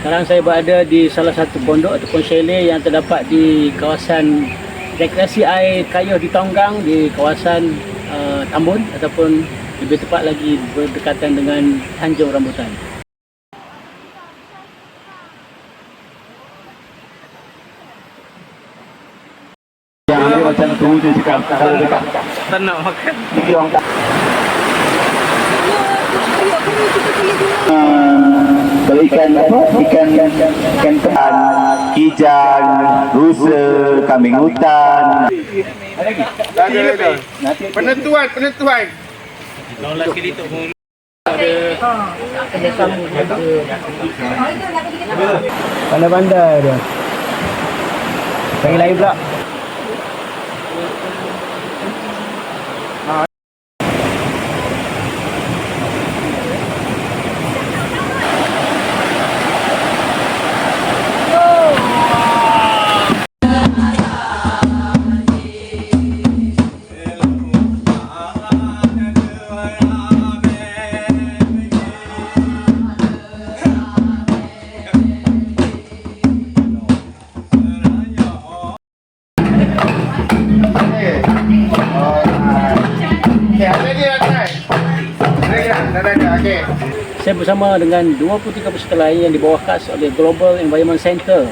Sekarang saya berada di salah satu pondok ataupun chalet yang terdapat di kawasan rekreasi air kayuh di Tonggang di kawasan uh, Tambun ataupun lebih tepat lagi berdekatan dengan Tanjung Rambutan. Yang ambil macam tu je cakap kalau dekat Tak nak makan. Jadi orang tak Kalau ikan apa? Ikan ikan tekan, kijang, rusa, kambing hutan. Tak ada lagi. Penentuan, penentuan. Long last kali tu pun. Pandai-pandai dia. Panggil lain pula. Okey. Saya bersama dengan 23 peserta lain yang dibawa khas oleh Global Environment Center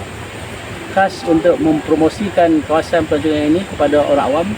khas untuk mempromosikan kawasan pelancongan ini kepada orang awam